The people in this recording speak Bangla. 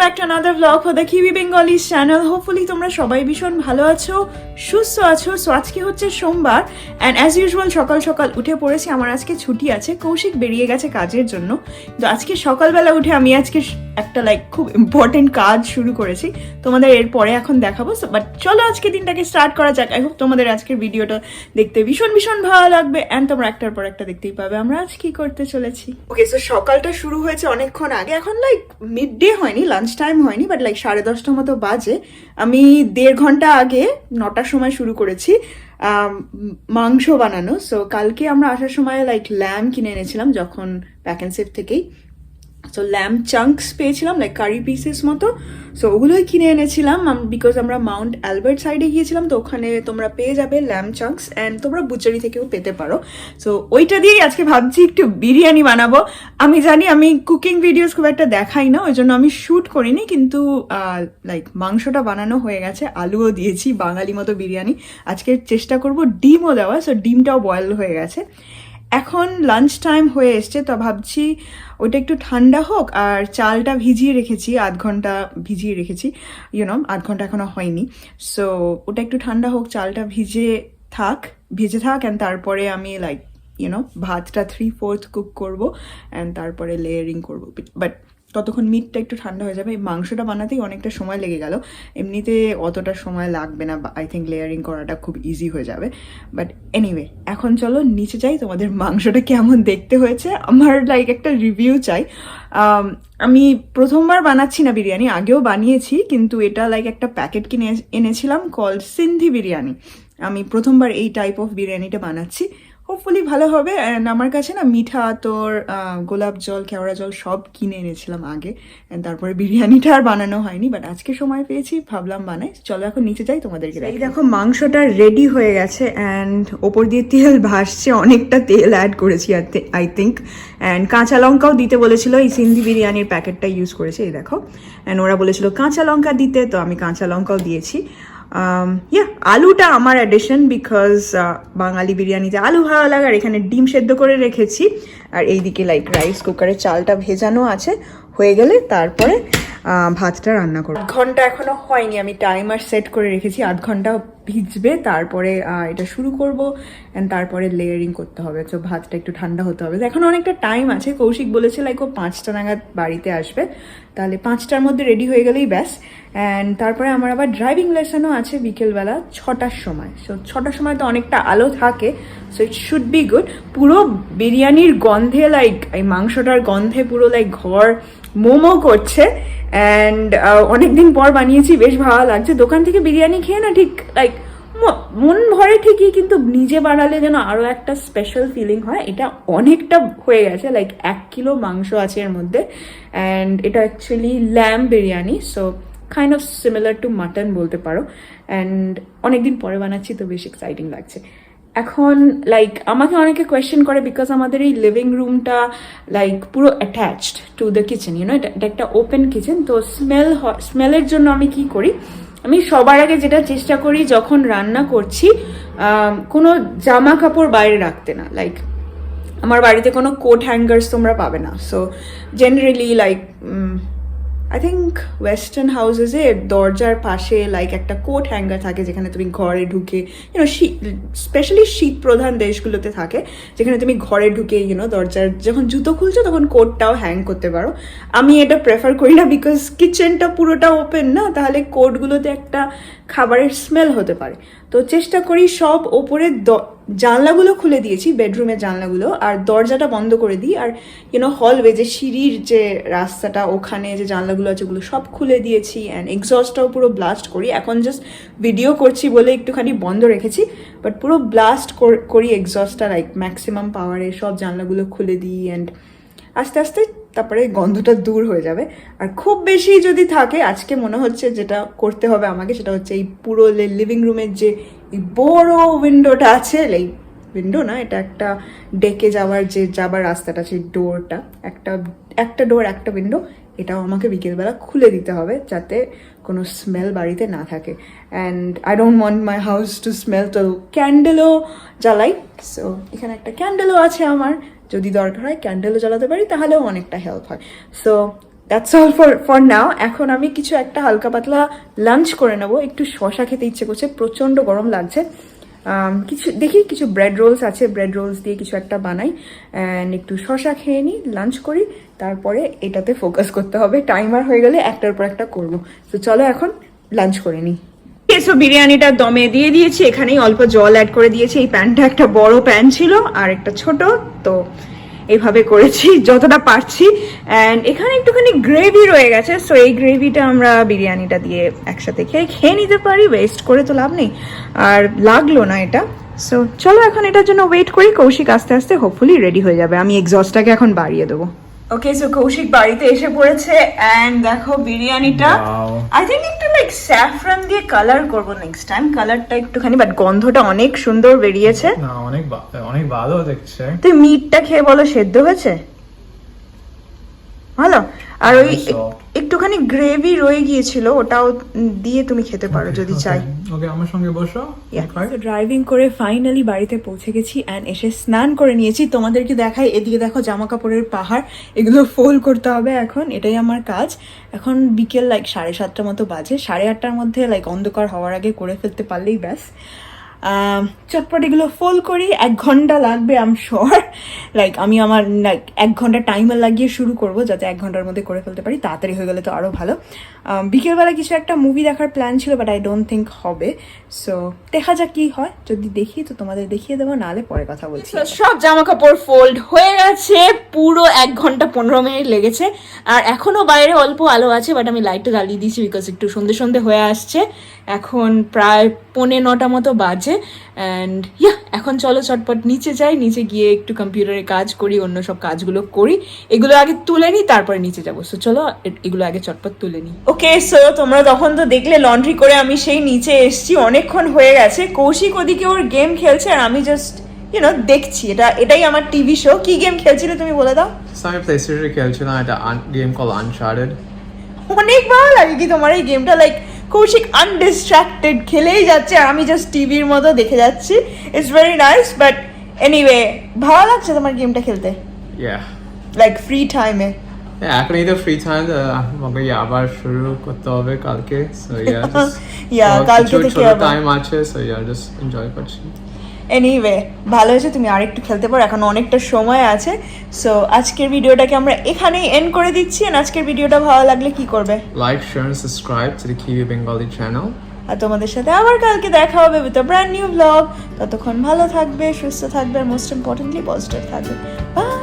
ব্যাক টু আনাদার ব্লগ হো the QB Bengali channel hopefully তোমরা সবাই ভীষণ ভালো আছো, সুস্থ আছো। সো আজকে হচ্ছে সোমবার অ্যান্ড অ্যাজ ইউজুয়াল সকাল সকাল উঠে পড়েছি। আমার আজকে ছুটি আছে, কৌশিক বেরিয়ে গেছে কাজের জন্য। তো আজকে সকালবেলা উঠে আমি আজকে একটা লাইক খুব ইম্পর্টেন্ট কাজ শুরু করেছি। তোমাদের এরপরে এখন দেখাবো। বাট চলো আজকে দিনটাকে স্টার্ট করা যাক। আই হোপ তোমাদের আজকের ভিডিওটা দেখতে ভীষণ ভীষণ ভালো লাগবে। অ্যান্ড তোমরা একটার পর একটা দেখতেই পাবে আমরা আজ কি করতে চলেছি। ওকে সো সকালটা শুরু হয়েছে অনেকক্ষণ আগে। এখন লাইক মিড ডে হয়নি লাঞ্চ টাইম হয়নি বাট লাইক সাড়ে দশটা মতো বাজে। আমি দেড় ঘণ্টা আগে নটার সময় শুরু করেছি মাংস বানানো। সো কালকে আমরা আসার সময় লাইক ল্যাম কিনে এনেছিলাম যখন প্যাক অ্যান্ড থেকেই। সো ল্যাম চাঙ্কস পেয়েছিলাম লাইক কারি পিসেস মতো। সো ওগুলোই কিনে এনেছিলাম। বিকজ আমরা মাউন্ট অ্যালবার্ট সাইডে গিয়েছিলাম, তো ওখানে তোমরা পেয়ে যাবে ল্যাম চাঙ্কস অ্যান্ড তোমরা বুচারি থেকেও পেতে পারো। সো ওইটা দিয়েই আজকে ভাবছি একটু বিরিয়ানি বানাবো। আমি জানি আমি কুকিং ভিডিওস খুব একটা দেখাই না, ওই জন্য আমি শ্যুট করিনি, কিন্তু লাইক মাংসটা বানানো হয়ে গেছে, আলুও দিয়েছি, বাঙালি মতো বিরিয়ানি। আজকে চেষ্টা করব ডিমও দেওয়া সো ডিমটাও বয়েল হয়ে গেছে। এখন লাঞ্চ টাইম হয়ে এসছে, তো ভাবছি ওটা একটু ঠান্ডা হোক, আর চালটা ভিজিয়ে রেখেছি, আধ ঘণ্টা ভিজিয়ে রেখেছি ইউনো আধ ঘণ্টা এখনও হয়নি। সো ওটা একটু ঠান্ডা হোক, চালটা ভিজে থাক ভিজে থাক অ্যান্ড তারপরে আমি লাইক ইউনো ভাতটা থ্রি ফোর্থ কুক করব অ্যান্ড তারপরে লেয়ারিং করব। বাট ততক্ষণ মিটটা একটু ঠান্ডা হয়ে যাবে। এই মাংসটা বানাতেই অনেকটা সময় লেগে গেল। এমনিতে অতটা সময় লাগবে না আই থিঙ্ক লেয়ারিং করাটা খুব ইজি হয়ে যাবে। বাট এনিওয়ে এখন চলো নিচে যাই। তোমাদের মাংসটা কেমন দেখতে হয়েছে? আমার লাইক একটা রিভিউ চাই। আমি প্রথমবার বানাচ্ছি না বিরিয়ানি, আগেও বানিয়েছি, কিন্তু এটা লাইক একটা প্যাকেট কিনে এনেছিলাম কল সিন্ধি বিরিয়ানি। আমি প্রথমবার এই টাইপ অফ বিরিয়ানিটা বানাচ্ছি। হোপফুলি ভালো হবে অ্যান্ড আমার কাছে না মিঠা তোর গোলাপ জল কেওড়া জল সব কিনে এনেছিলাম আগে and তারপরে বিরিয়ানিটা আর বানানো হয়নি বাট আজকে সময় পেয়েছি ভাবলাম বানাই। চলো এখন নিচে যাই তোমাদেরকে এই দেখো মাংসটা রেডি হয়ে গেছে অ্যান্ড ওপর দিয়ে তেল ভাসছে অনেকটা তেল অ্যাড করেছি আই থিঙ্ক অ্যান্ড কাঁচা লঙ্কাও দিতে বলেছিল এই সিন্ধি বিরিয়ানির প্যাকেটটা ইউজ করেছে এই দেখো। অ্যান্ড ওরা বলেছিল কাঁচা লঙ্কা দিতে। তো আমি কাঁচা লঙ্কাও দিয়েছি। ইয়া আলুটা আমার অ্যাডিশন বিকজ বাঙালি বিরিয়ানিতে আলু ভালো লাগে আর এখানে ডিম সেদ্ধ করে রেখেছি। আর এইদিকে লাইক রাইস কুকারে চালটা ভেজানো আছে। হয়ে গেলে তারপরে ভাতটা রান্না করব। আধ ঘণ্টা এখনও হয়নি, আমি টাইমার সেট করে রেখেছি, আধ ঘণ্টা ভিজবে, তারপরে এটা শুরু করব অ্যান্ড তারপরে লেয়ারিং করতে হবে তো ভাতটা একটু ঠান্ডা হতে হবে। এখন অনেকটা টাইম আছে, কৌশিক বলেছে লাইক ও পাঁচটা নাগাদ বাড়িতে আসবে, তাহলে পাঁচটার মধ্যে রেডি হয়ে গেলেই ব্যাস অ্যান্ড তারপরে আমার আবার ড্রাইভিং লেসনও আছে বিকেলবেলা ছটার সময় সো ছটার সময় তো অনেকটা আলো থাকে so it should be good পুরো বিরিয়ানির গন্ধে লাইক এই মাংসটার গন্ধে পুরো লাইক ঘর মোমো করছে অ্যান্ড অনেকদিন পর বানিয়েছি, বেশ ভালো লাগছে। দোকান থেকে বিরিয়ানি খেয়ে না ঠিক লাইক মন ভরে ঠিকই, কিন্তু নিজে বানালে যেন আরও একটা স্পেশাল ফিলিং হয়, এটা অনেকটা হয়ে গেছে লাইক এক কিলো মাংস আছে এর মধ্যে অ্যান্ড এটা actually lamb biryani so kind of similar to mutton বলতে পারো অ্যান্ড অনেকদিন পরে বানাচ্ছি, তো বেশ এক্সাইটিং লাগছে। এখন লাইক আমাকে অনেকে কোয়েশ্চেন করে বিকজ আমাদের এই লিভিং রুমটা লাইক পুরো attached to the kitchen you know এটা একটা ওপেন কিচেন তো স্মেল স্মেলের জন্য আমি কি করি? আমি সবার আগে যেটা চেষ্টা করি, যখন রান্না করছি কোনো জামা কাপড় বাইরে রাখতে না লাইক আমার বাড়িতে কোনো কোট হ্যাঙ্গার্স তোমরা পাবে না so generally like I think western হাউসেসে দরজার পাশে লাইক একটা কোট হ্যাঙ্গার থাকে যেখানে তুমি ঘরে ঢুকে ইউনো শীত স্পেশালি শীত প্রধান দেশগুলোতে থাকে, যেখানে তুমি ঘরে ঢুকে ইউনো দরজার, যখন জুতো খুলছো তখন কোটটাও হ্যাং করতে পারো। আমি এটা প্রেফার করি না বিকজ কিচেনটা পুরোটা ওপেন না, তাহলে কোটগুলোতে একটা খাবারের স্মেল হতে পারে। তো চেষ্টা করি সব ওপরে দ- জানলাগুলো খুলে দিয়েছি বেডরুমের জানলাগুলো, আর দরজাটা বন্ধ করে দিই, আর ইউনো হলওয়ে যে সিঁড়ির যে রাস্তাটা, ওখানে যে জানলাগুলো আছে ওগুলো সব খুলে দিয়েছি অ্যান্ড এক্সস্টটাও পুরো ব্লাস্ট করি, এখন জাস্ট ভিডিও করছি বলে একটুখানি বন্ধ রেখেছি বাট পুরো ব্লাস্ট করি এক্সস্টটা লাইক ম্যাক্সিমাম পাওয়ারে সব জানলাগুলো খুলে দিই অ্যান্ড আস্তে আস্তে তারপরে গন্ধটা দূর হয়ে যাবে। আর খুব বেশি যদি থাকে, আজকে মনে হচ্ছে যেটা করতে হবে আমাকে সেটা হচ্ছে এই পুরো লিভিং রুমের যে এই বড় উইন্ডোটা আছে লাইক উইন্ডো না, এটা একটা ডেকে যাওয়ার যে, যাবার রাস্তাটা, সেই ডোরটা একটা একটা ডোর একটা উইন্ডো এটাও আমাকে বিকেলবেলা খুলে দিতে হবে যাতে কোনো স্মেল বাড়িতে না থাকে। And I don't want my house to smell তো ক্যান্ডেলও জ্বালাই। সো এখানে একটা ক্যান্ডেলও আছে আমার। যদি দরকার হয় ক্যান্ডেলও জ্বালাতে পারি, তাহলেও অনেকটা হেল্প হয়। So that's all for for now এখন আমি কিছু একটা হালকা পাতলা লাঞ্চ করে নেব। একটু শশা খেতে ইচ্ছে করছে, প্রচণ্ড গরম লাগছে। কিছু, দেখি কিছু ব্রেড রোলস আছে। ব্রেড রোলস দিয়ে কিছু একটা বানাই। অ্যান্ড একটু শশা খেয়ে নিই লাঞ্চ করি। তারপরে এটাতে ফোকাস করতে হবে। টাইমার হয়ে গেলে একটার পর একটা করব। তো চলো এখন লাঞ্চ করে নিই। এসো বিরিয়ানিটা দমে দিয়ে দিয়েছি। এখানেই অল্প জল অ্যাড করে দিয়েছি। এই প্যানটা একটা বড় প্যান ছিল, আর একটা ছোট, তো এইভাবে করেছি, যতটা পারছি। অ্যান্ড এখানে একটুখানি গ্রেভি রয়ে গেছে সো এই গ্রেভিটা আমরা বিরিয়ানিটা দিয়ে একসাথে খেয়ে খেয়ে নিতে পারি ওয়েস্ট করে তো লাভ নেই। আর লাগল না এটা। সো চলো এখন এটার জন্য ওয়েট করি, কৌশিক আস্তে আস্তে হোপফুলি রেডি হয়ে যাবে। আমি এক্সস্টটাকে এখন বাড়িয়ে দেবো। ওকে সো কৌশিক বাড়িতে এসে পড়েছে এন্ড দেখো বিরিয়ানিটা. আই থিঙ্ক একটু লাইক স্যাফরান দিয়ে কালার করব নেক্সট টাইম কালারটা একটুখানি বাট গন্ধটা অনেক সুন্দর বেরিয়েছে। না অনেক অনেক ভালো দেখছে। তুই মিটটা খেয়ে বলো সেদ্ধ হয়েছে? ভালো? আর ওই একটুখানি গ্রেভি রয়ে গিয়েছিল ওটাও দিয়ে তুমি খেতে পারো যদি চাই। ওকে আমার সঙ্গে বসো। ড্রাইভিং করে ফাইনালি বাড়িতে পৌঁছে গেছি অ্যান্ড এসে স্নান করে নিয়েছি। তোমাদেরকে দেখাই এদিকে দেখো জামা কাপড়ের পাহাড় এগুলো ফোল্ড করতে হবে এখন এটাই আমার কাজ। এখন বিকেল লাইক সাড়ে সাতটার মতো বাজে। সাড়ে আটটার মধ্যে লাইক অন্ধকার হওয়ার আগে করে ফেলতে পারলেই ব্যাস। চটপট এগুলো ফোল্ড করি এক ঘণ্টা লাগবে আম শোর লাইক আমি আমার লাইক এক ঘণ্টা টাইমার লাগিয়ে শুরু করব যাতে এক ঘণ্টার মধ্যে করে ফেলতে পারি তাড়াতাড়ি হয়ে গেলে তো আরও ভালো। বিকেলবেলা কিছু একটা মুভি দেখার প্ল্যান ছিল বাট আই ডোন্ট থিঙ্ক হবে। সো দেখা যাক কি হয়। যদি দেখি তো তোমাদের দেখিয়ে দেবো নাহলে পরে কথা বলছি সব জামা কাপড় ফোল্ড হয়ে গেছে পুরো এক ঘণ্টা পনেরো মিনিট লেগেছে। আর এখনও বাইরে অল্প আলো আছে বাট আমি লাইটটা জ্বালিয়ে দিয়েছি বিকজ একটু সন্ধে সন্ধে হয়ে আসছে। এখন প্রায় পৌনে নটা মতো বাজে। অ্যান্ড ইয়া এখন চলো চটপট নিচে যাই নিচে গিয়ে একটু কম্পিউটারে কাজ করি অন্য সব কাজগুলো করি। এগুলো আগে তুলে নিই তারপরে নিচে যাব। সো চলো এগুলো আগে চটপট তুলে নিই ওকে সো তোমরা তখন তো দেখলে লন্ড্রি করে আমি সেই নিচে এসছি। অনেকক্ষণ হয়ে গেছে। কৌশিক ওদিকে ওর গেম খেলছে আর আমি জাস্ট ইউনো দেখছি। এটা এটাই আমার টিভি শো কি গেম খেলছিলে তুমি বলে দাও? আমি প্লে স্টেশনে খেলছিলাম। একটা গেম কল আনচার্টেড অনেক ভালো লাগে কি তোমার এই গেমটা লাইক কৌশিক আনডিস্ট্রাক্টেড খেলেই যাচ্ছে আর আমি জাস্ট টিভির মতো দেখে যাচ্ছি। It's very nice but anyway ভালো লাগছে তোমার গেমটা খেলতে? ইয়া লাইক ফ্রি টাইমে এখন এই তো ফ্রি টাইম আমাকে ইয়া আবার শুরু করতে হবে কালকে সো ইয়া Yeah, কালকে থেকে আবার। টাইম আছে সো ইয়া জাস্ট এনজয় করছি। এনিওয়ে ভালো হয়েছে তুমি আরেকটু খেলতে পারো এখন অনেকটা সময় আছে। সো আজকের ভিডিওটাকে আমরা এখানেই এন্ড করে দিচ্ছি আর আজকের ভিডিওটা ভালো লাগলে কি করবে? Like share and subscribe to the Kiwi Bengali channel আর তোমাদের সাথে আবার কালকে দেখা হবে with a brand new blog ততক্ষণ ভালো থাকবে সুস্থ থাকবে আর মোস্ট ইম্পর্টেন্টলি পজিটিভ থাকবে। বাই